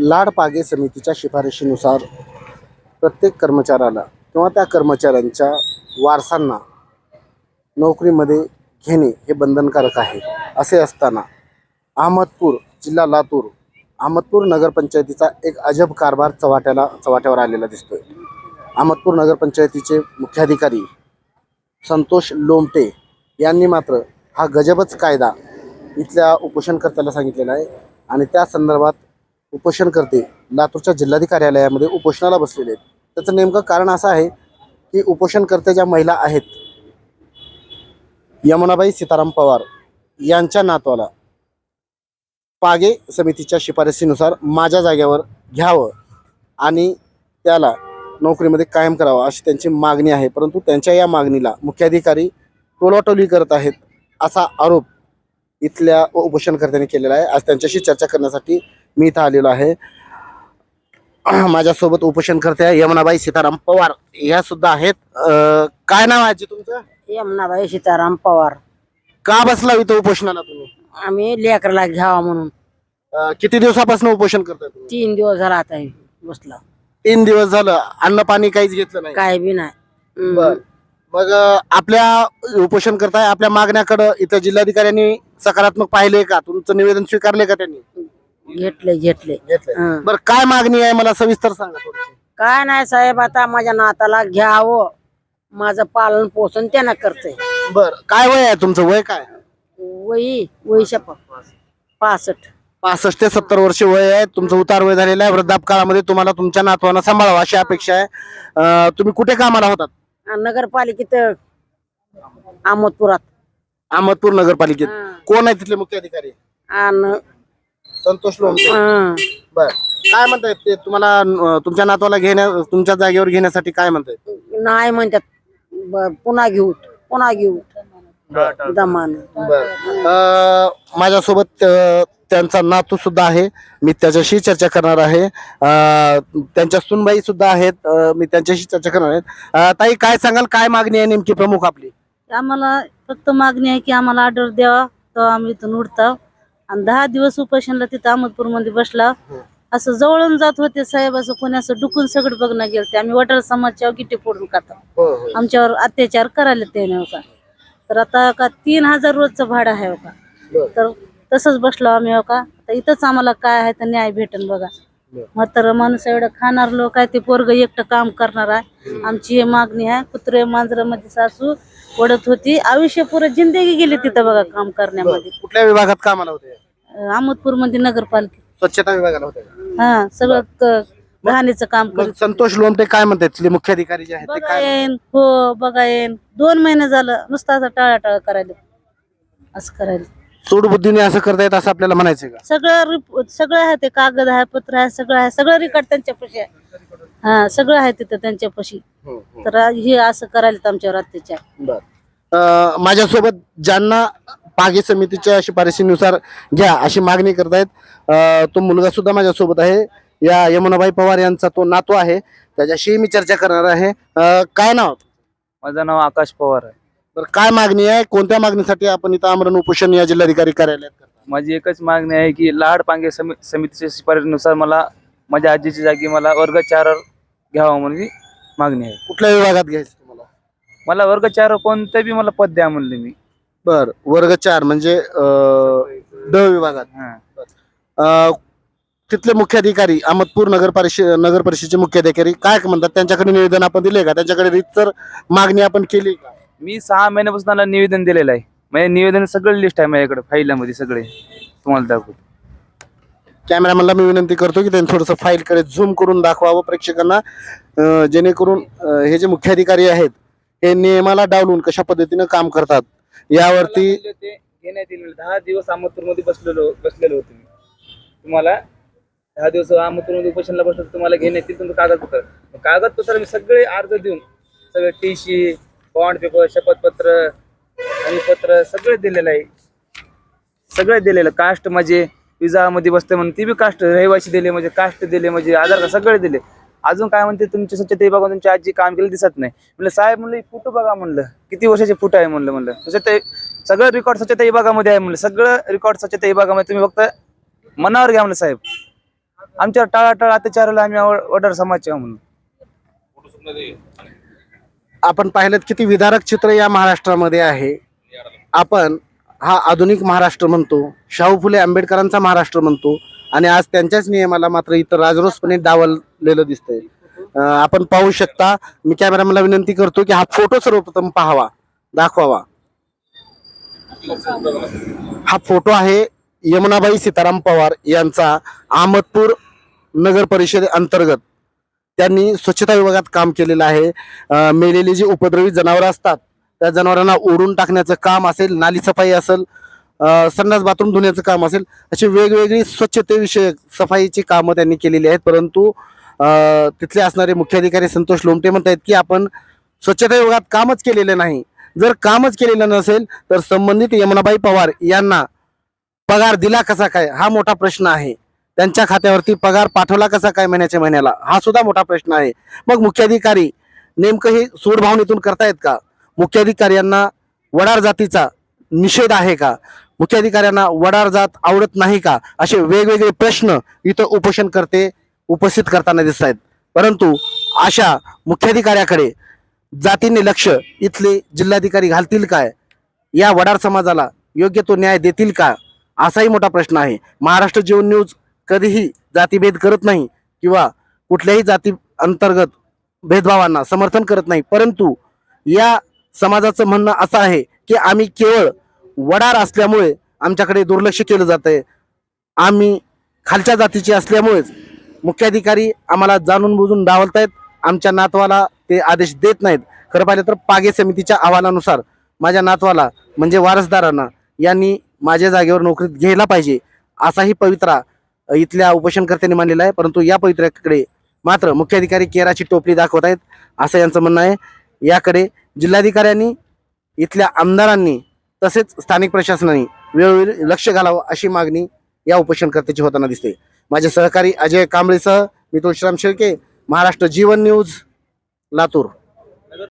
लाडपागे समितीच्या शिफारशीनुसार प्रत्येक कर्मचाऱ्याला किंवा त्या कर्मचाऱ्यांच्या वारसांना नोकरीमध्ये घेणे हे बंधनकारक आहे. असे असताना अहमदपूर जिल्हा लातूर अहमदपूर नगरपंचायतीचा एक अजब कारभार चव्हाट्याला चव्हाट्यावर आलेला दिसतोय. अहमदपूर नगरपंचायतीचे मुख्याधिकारी संतोष लोमटे यांनी मात्र हा गजबच कायदा इथल्या उपोषणकर्त्याला सांगितलेला आहे आणि त्या संदर्भात उपोषणकर्ते लातूरच्या जिल्हाधिकारी कार्यालयामध्ये उपोषणाला बसलेले आहेत. त्याचं नेमकं कारण असं आहे की उपोषणकर्त्या ज्या महिला आहेत यमुनाबाई सीताराम पवार यांच्या नातवाला पागे समितीच्या शिफारसीनुसार माझ्या जागेवर घ्यावं आणि त्याला नोकरीमध्ये कायम करावं अशी त्यांची मागणी आहे. परंतु त्यांच्या या मागणीला मुख्याधिकारी टोलाटोली करत आहेत असा आरोप इथल्या उपोषणकर्त्यांनी केलेला आहे. आज त्यांच्याशी चर्चा करण्यासाठी मी इथं आलेलो आहे. माझ्यासोबत उपोषणकर्ते आहे यमुनाबाई सीताराम पवार. या सुद्धा आहेत. अं, काय नाव आहे आजी तुमचं? यमुनाबाई सीताराम पवार. का बसला इथं उपोषणाला तुम्ही? आम्ही लेकरला घ्यावा म्हणून. अं, किती दिवसापासून उपोषण करताय तुम्ही? तीन दिवस झाला आता हे बसला. तीन दिवस झालं. अन्न पाणी काहीच घेतलं नाही. काय बी नाही. हम्म. बर. मग अं, आपल्या उपोषण करताय आपल्या मागण्याकडे इथं जिल्हाधिकाऱ्यांनी सकारात्मक पाहिले का? तुमचं निवेदन स्वीकारले का त्यांनी? घेतले घेतले. हं. बर काय मागणी आहे? मला सविस्तर सांगा थोडीशी. काय नाही साहेब आता माझ्या नाताला घ्यावं. माझं पालन पोषण त्यानं करते बर काय वय आहे तुमचं? वय काय? वही वहीच्या पासष्ट. पासष्ट ते सत्तर वर्ष वय आहे. तुमचं उतार वय झालेलं आहे. वृद्धापकाळामध्ये तुम्हाला तुमच्या नातवांना सांभाळावं अशी अपेक्षा आहे. अं, तुम्ही कुठे कामाला होतात? आणि नगरपालिकेत अहमदपुरात. अहमदपूर नगरपालिकेत. हं. कोण आहे तिथले मुख्य अधिकारी? आणि संतोष लोमटे हं. बर. काय म्हणतायत ते? तुम्हाला अं, तुमच्या नातवाला घेण्या तुमच्या जागेवर घेण्यासाठी काय म्हणतायत? नाही म्हणतात. ब- पुन्हा घेऊ. पुन्हा घेऊ. दमान बर. माझ्यासोबत अं, त्यांचा नातू सुद्धा आहे. मी त्याच्याशी चर्चा करणार आहे. अं, त्यांच्या सुनबाई सुद्धा आहेत. अं, मी त्यांच्याशी चर्चा करणार आहे. अं, ताई काय सांगाल? काय मागणी आहे नेमकी प्रमुख आपली? आम्हाला फक्त मागणी आहे की आम्हाला ऑर्डर द्यावा तर आम्ही इथून उठतो आणि दहा दिवस उपोषणला तिथं अहमदपूरमध्ये बसला असं जवळून जात होते साहेब असं कोणी असं डुकून सगळं बघणं गेलं ते आम्ही वडार समाजच्या गिट्टी फोडून खातो. आमच्यावर अत्याचार करायला हो का तर आता का तीन हजार रोजचं भाडं आहे हो का. तर तसंच बसलो आम्ही हो का? आता इथंच आम्हाला काय आहे तर न्याय भेटन बघा. म्हातारं माणूस एवढं खाणार लोक आहे ते पोरग एकटं काम करणार आहे. आमची ही मागणी आहे. कुत्रे मांजरमध्ये सासू ओढत होती. आयुष्य पुरं जिंदगी गेली तिथं बघा काम करण्यामध्ये. कुठल्या विभागात कामाला होते? अहमदपूरमध्ये नगरपालिका स्वच्छता विभागाला होते हा सगळं क- घाणीचं काम मग करत संतोष लोमटे काय म्हणतात? तिथले मुख्याधिकारी जे आहेत ते बघा काय येईन हो बघा येईन. दोन महिने झालं नुसतं असं टाळाटाळ करायला. असं करायला. सूडबुद्धीने असं करतायत असं आपल्याला म्हणायचं का? सगळं रिप- सगळं आहे ते कागद आहे पत्र आहे सगळं आहे. सगळं रेकॉर्ड त्यांच्यापाशी आहे. हा सगळं आहे तिथं त्यांच्यापाशी. तर हे असं करायला आमच्यावर अत्याचार. बर. अं, माझ्यासोबत ज्यांना पागे समितीच्या शिफारशीनुसार घ्या अशी मागणी करतायत अं, तो मुलगा सुद्धा माझ्यासोबत आहे. या यमुनाबाई पवार यांचा तो नातू आहे. त्याच्याशी मी चर्चा करणार आहे. अं, काय नाव? माझं नाव आकाश पवार आहे. तर काय मागणी आहे? कोणत्या मागणीसाठी आपण इथं आमरण उपोषण या जिल्हाधिकारी कार्यालयात करता माझी एकच मागणी आहे की लाड पांगे समि समितीच्या शिफारशीनुसार मला माझ्या आजीची जागी मला वर्ग चार घ्यावा म्हणजे मागणी आहे. कुठल्या विभागात घ्यायचं तुम्हाला? मला वर्ग चार कोणतं बी मला पद द्या म्हणले मी. बर वर्ग चार म्हणजे अं, ड विभागात. हा. अं, तिथले मुख्याधिकारी अहमदपूर नगर परिषद नगर परिषदेचे मुख्याधिकारी काय म्हणतात? त्यांच्याकडे निवेदन आपण दिले का? त्यांच्याकडे रीतसर मागणी आपण केली का? मी सहा महिन्यापासून त्याला निवेदन दिलेलं आहे. म्हणजे निवेदन सगळं लिस्ट आहे माझ्याकडे फाईलमध्ये सगळे. तुम्हाला दाखवतो. कॅमेरामॅनला मी विनंती करतो की त्यांनी थोडंसं फाईल कडे झूम करून दाखवावं प्रेक्षकांना. अं, जेणेकरून अं, हे जे मुख्याधिकारी आहेत हे नियमाला डावलून कशा पद्धतीनं काम करतात यावरती मला घेण्यात येईल. दहा दिवस अहमदपूरमध्ये बसलेलो बसलेलो होतो मी. तुम्हाला दहा दिवस अहमदपूरमध्ये उपोषणला बसलो होतो, तुम्हाला घेण्यात येईल तुमचं कागदपत्र. मग कागदपत्र मी सगळे अर्ज देऊन सगळे टी सी बॉन्ड पेपर शपथपत्र आणि पत्र सगळे दिलेलं आहे. सगळे दिलेलं. कास्ट म्हणजे विजा मध्ये बसते म्हणून ती बी कास्ट रहिवासी दिले म्हणजे कास्ट दिले म्हणजे आधार कार्ड सगळे दिले. अजून काय म्हणते तुमची स्वच्छता विभागात तुमची आजी काम केलं दिसत नाही. म्हणलं साहेब म्हणलं फोटो बघा म्हणलं. किती वर्षाचे फोटो आहे म्हणलं म्हणलं. स्वच्छता सगळं रेकॉर्ड स्वच्छता विभागामध्ये आहे म्हणलं. सगळं रेकॉर्ड स्वच्छता विभागामध्ये. तुम्ही फक्त मनावर घ्या म्हणलं साहेब. आमच्यावर टाळाटाळ अत्याचाराला आम्ही ऑर्डर वडार म्हणून. आपण पाहिलं किती विदारक चित्र या महाराष्ट्रामध्ये आहे. आपण हा आधुनिक महाराष्ट्र म्हणतो शाहू फुले आंबेडकरांचा महाराष्ट्र म्हणतो आणि आज त्यांच्याच नियमाला मात्र इथं राजरोसपणे डावललेलं दिसतंय. आपण पाहू शकता मी कॅमेरामॅनला विनंती करतो की हा फोटो सर्वप्रथम पाहावा दाखवावा. हा फोटो आहे यमुनाबाई सीताराम पवार यांचा अहमदपूर नगर परिषदे अंतर्गत. त्यांनी स्वच्छता विभागात काम केलेलं आहे. अं, मेलेली जी उपद्रवी जनावरं असतात त्या जनावरांना ओढून टाकण्याचं काम असेल नाली सफाई असेल संडास बाथरूम धुण्याचं काम असेल अशी वेगवेगळी स्वच्छतेविषयक सफाईची कामं त्यांनी केलेली आहेत. परंतु तिथले असणारे मुख्याधिकारी संतोष लोमटे आहेत की आपण स्वच्छता विभागात कामच केलेलं नाही. जर कामच केलेलं नसेल तर संबंधित यमुनाबाई पवार यांना पगार दिला कसा काय? हा मोठा प्रश्न आहे. त्यांच्या खात्यावरती पगार पाठवला कसा काय महिन्याच्या महिन्याला? हा सुद्धा मोठा प्रश्न आहे. मग मुख्याधिकारी नेमकं हे सूडभावनेतून करतायत का? मुख्याधिकाऱ्यांना वडार जातीचा निषेध आहे का? मुख्याधिकाऱ्यांना वडार जात आवडत नाही का? असे वेगवेगळे प्रश्न इथं उपोषण करते उपस्थित करताना दिसत आहेत परंतु अशा मुख्याधिकाऱ्याकडे जातीने लक्ष इथले जिल्हाधिकारी घालतील काय? या वडार समाजाला योग्य तो न्याय देतील का? असाही मोठा प्रश्न आहे. महाराष्ट्र जीवन न्यूज कधीही जातीभेद करत नाही किंवा कुठल्याही जाती अंतर्गत भेदभावांना समर्थन करत नाही. परंतु या समाजाचं म्हणणं असं आहे की आम्ही केवळ वडार असल्यामुळे आमच्याकडे दुर्लक्ष केलं जात आहे आम्ही खालच्या जातीचे असल्यामुळेच मुख्याधिकारी आम्हाला जाणून बुजून डावलतायत. आमच्या नातवाला ते आदेश देत नाहीत. खरं पाहिलं तर पागे समितीच्या अहवालानुसार माझ्या नातवाला म्हणजे वारसदारांना यांनी माझ्या जागेवर नोकरीत घ्यायला पाहिजे असाही पवित्रा इथल्या उपोषणकर्त्यांनी मानलेला आहे. परंतु या पवित्र्याकडे मात्र मुख्याधिकारी केराची टोपली दाखवत आहेत असं यांचं म्हणणं आहे. याकडे जिल्हाधिकाऱ्यांनी इथल्या आमदारांनी तसेच स्थानिक प्रशासनाने वेळोवेळी लक्ष घालावं अशी मागणी या उपोषणकर्त्याची होताना दिसते. माझे सहकारी अजय कांबळेसह मी तुळशीराम शेळके महाराष्ट्र जीवन न्यूज लातूर.